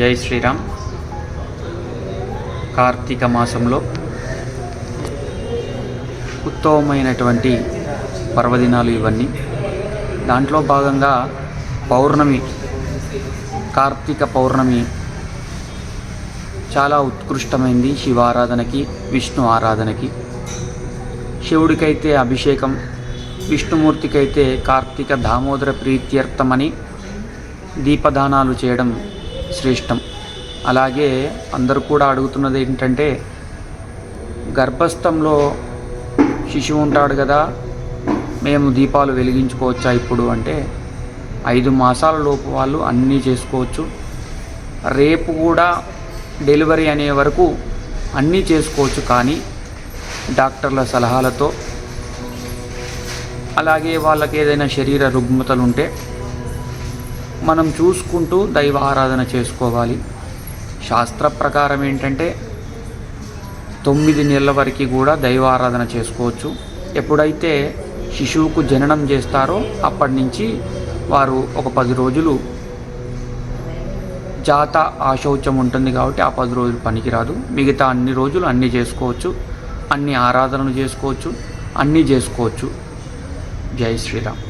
జై శ్రీరామ్. కార్తీక మాసంలో ఉత్తమమైనటువంటి పర్వదినాలు ఇవన్నీ. దాంట్లో భాగంగా పౌర్ణమి కార్తీక పౌర్ణమి చాలా ఉత్కృష్టమైంది శివారాధనకి విష్ణు ఆరాధనకి. శివుడికైతే అభిషేకం విష్ణుమూర్తికైతే కార్తీక దామోదర ప్రీత్యర్థమని దీపదానాలు చేయడం శ్రేష్టం. అలాగే అందరూ కూడా అడుగుతున్నది ఏంటంటే గర్భస్థంలో శిశువు ఉంటాడు కదా మేము దీపాలు వెలిగించుకోవచ్చా ఇప్పుడు అంటే ఐదు మాసాల లోపు వాళ్ళు అన్నీ చేసుకోవచ్చు. రేపు కూడా డెలివరీ అనే వరకు అన్నీ చేసుకోవచ్చు కానీ డాక్టర్ల సలహాలతో. అలాగే వాళ్ళకి ఏదైనా శరీర రుగ్మతలు ఉంటే మనం చూసుకుంటూ దైవ ఆరాధన చేసుకోవాలి. శాస్త్ర ప్రకారం ఏంటంటే తొమ్మిది నెలల వరకు కూడా దైవ ఆరాధన చేసుకోవచ్చు. ఎప్పుడైతే శిశువుకు జననం చేస్తారో అప్పటి నుంచి వారు ఒక పది రోజులు జాత ఆశౌచం ఉంటుంది కాబట్టి ఆ పది రోజులు పనికిరాదు. మిగతా అన్ని రోజులు అన్నీ చేసుకోవచ్చు. అన్ని ఆరాధనలు చేసుకోవచ్చు. అన్నీ చేసుకోవచ్చు. జై శ్రీరామ్.